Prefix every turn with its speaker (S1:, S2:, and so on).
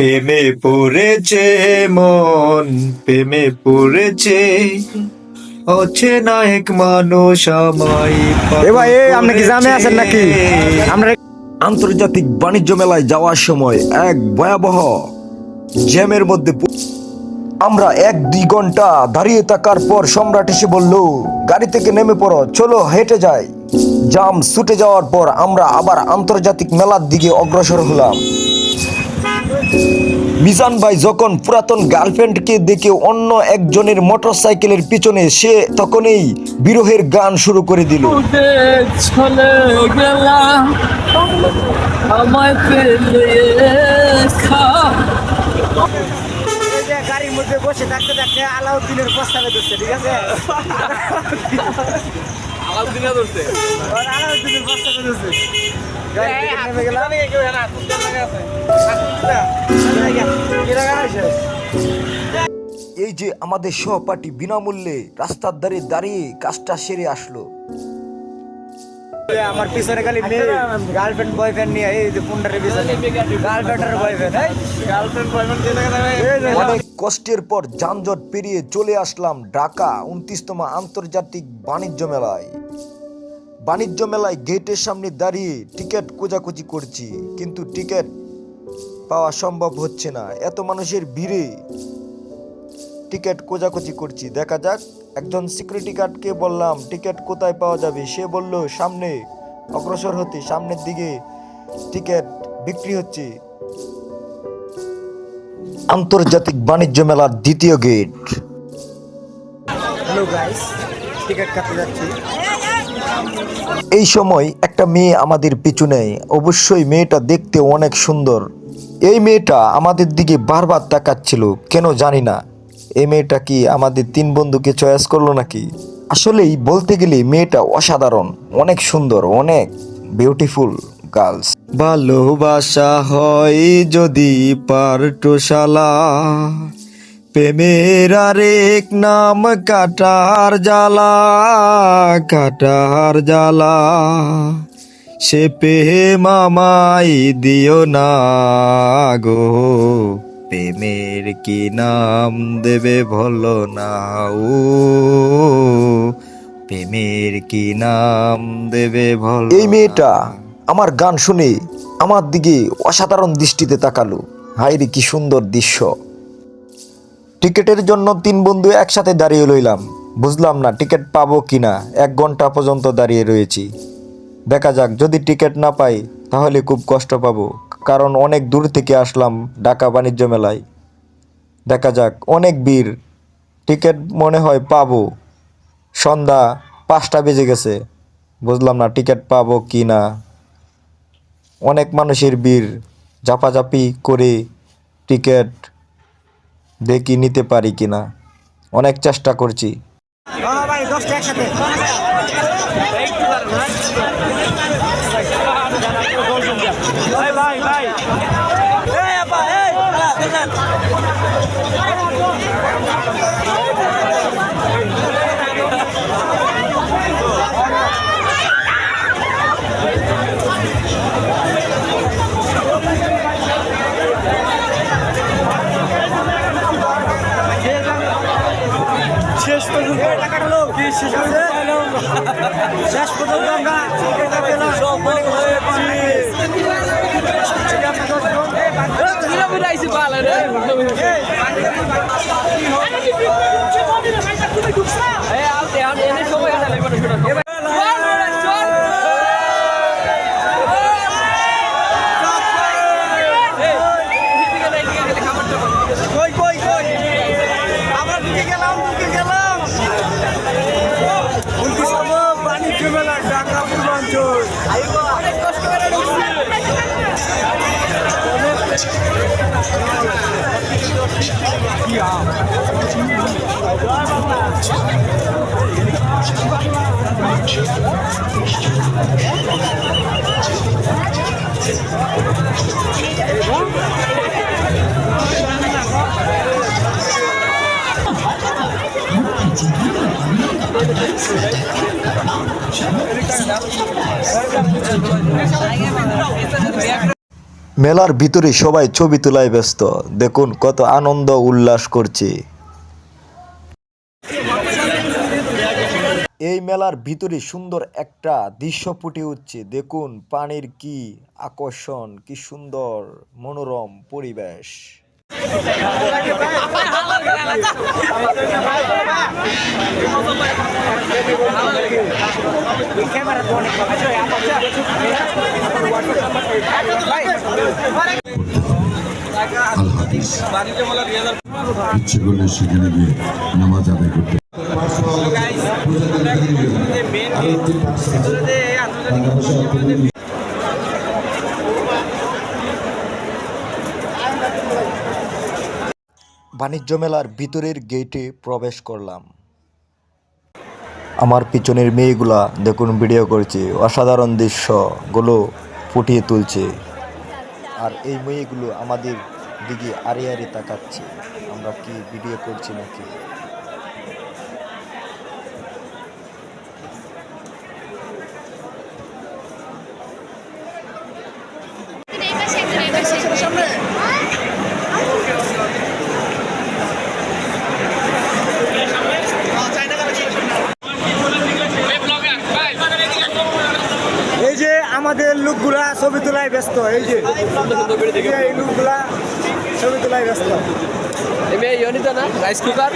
S1: প্রেমে পড়েছে মন প্রেমে পড়েছে। হচ্ছে না এক মানুষ আমায়
S2: এ ভাই, এ, আপনি কি জামে আছেন নাকি? আমরা
S3: আন্তর্জাতিক বাণিজ্য মেলায় যাওয়ার সময় এক ভয়াবহ জ্যামের মধ্যে প- আমরা এক দুই ঘণ্টা দাঁড়িয়ে থাকার পর সম্রাট এসে বলল গাড়ি থেকে নেমে পড়ো চলো হেঁটে যাই। জাম ছুটে যাওয়ার পর আমরা আবার আন্তর্জাতিক মেলার দিকে অগ্রসর হলাম। মিজান ভাই যখন পুরাতন গার্লফ্রেন্ডকে দেখে অন্য একজনের মোটরসাইকেলের পিছনে সে তখনই বিরহের গান শুরু করে দিল।
S2: গাড়ির মধ্যে বসে থাকতে থাকতে আলাউদ্দিনের প্রস্তাবে ঠিক আছে?
S4: আলাউদ্দিনে ধরছে।
S2: আলাউদ্দিনের
S3: এই যে আমাদের সহপাঠী বিনামূল্যে রাস্তার ধারে দাঁড়িয়ে কাজটা সেরে আসলো।
S2: আমার পিছনে খালি মেয়ে। গার্লফ্রেন্ড বয়ফ্রেন্ড নিয়ে এই যে পুন্ডারের পিছনে। গার্লফ্রেন্ড আর বয়ফ্রেন্ড গার্লফ্রেন্ড বয়ফ্রেন্ড
S3: কষ্টের পর যানজট পেরিয়ে চলে আসলাম ঢাকা উনত্রিশতম আন্তর্জাতিক বাণিজ্য মেলায়। বাণিজ্য মেলায় গেটের সামনে দাঁড়িয়ে টিকিট খোঁজাখুঁজি করছি, কিন্তু টিকিট পাওয়া সম্ভব হচ্ছে না। এত মানুষের ভিড়ে টিকিট খোঁজাখুঁজি করছি। দেখা যাক, একজন সিকিউরিটি গার্ডকে বললাম, টিকিট কোথায় পাওয়া যাবে? সে বলল, সামনে অগ্রসর হতে, সামনের দিকে টিকিট বিক্রি হচ্ছে। আন্তর্জাতিক বাণিজ্য মেলার দ্বিতীয় গেট।
S2: হ্যালো গাইস টিকিট কাটতে যাচ্ছি।
S3: এই সময় একটা মেয়ে আমাদের পিছু নেয় অবশ্যই মেয়েটা দেখতে অনেক সুন্দর। এই মেয়েটা আমাদের দিকে বারবার তাকাচ্ছিল কেন জানি না। এই মেয়েটা কি আমাদের তিন বন্ধুকে চয়েস করল নাকি? আসলেই বলতে গেলে মেয়েটা অসাধারণ অনেক সুন্দর অনেক বিউটিফুল গার্লস
S1: ভালোবাসা হয় যদি পারটোশালা প্রেমের আরেক নাম কাটার জ্বালা কাটার জ্বালা। সে প্রেম আমায় দিও না গো প্রেমের কি নাম দেবে বলো না ও। প্রেমের কি নাম দেবে বলো
S3: এই মেয়েটা আমার গান শুনে আমার দিকে অসাধারণ দৃষ্টিতে তাকালো। হাইরে কি সুন্দর দৃশ্য। টিকিটের জন্য তিন বন্ধু একসাথে দাঁড়িয়ে রইলাম। বুঝলাম না টিকিট পাবো কিনা, এক ঘণ্টা পর্যন্ত দাঁড়িয়ে রয়েছি। দেখা যাক, যদি টিকিট না পাই, তাহলে খুব কষ্ট পাবো, কারণ অনেক দূর থেকে আসলাম ঢাকা বাণিজ্য মেলায়। দেখা যাক, অনেক ভিড়। টিকিট মনে হয় পাবো। সন্ধ্যা পাঁচটা বেজে গেছে। বুঝলাম না টিকিট পাবো কি না অনেক মানুষের ভিড় জাপাজাপি করে টিকিট দেখি নিতে পারি কি না অনেক চেষ্টা করছি।
S2: হ্যাঁ ভাই শেষ পর্যন্ত Gracias.
S3: মেলার ভিতরে সবাই ছবি তোলায় ব্যস্ত। দেখুন কত আনন্দ, উল্লাস করছে। এই মেলার ভিতরে সুন্দর একটা দৃশ্য ফুটে উঠছে। দেখুন পানির কি আকর্ষণ, কি সুন্দর, মনোরম পরিবেশ। বাণিজ্য মেলার ভিতরের গেটে প্রবেশ করলাম আমার পিছনের মেয়েগুলা দেখুন ভিডিও করছে। অসাধারণ দৃশ্যগুলো ফুটিয়ে তুলছে। আর এই মেয়েগুলো আমাদের দিকে আড়ে আড়ে তাকাচ্ছে। আমরা কি ভিডিও করছি নাকি?
S5: এই পাশে একদম এই পাশে
S2: এই যে আমাদের লোকগুলা ছবি তোলায় ব্যস্ত, এই যে। এই লোকগুলা ছবি তোলায় ব্যস্ত।
S4: না, রাইস কুকার?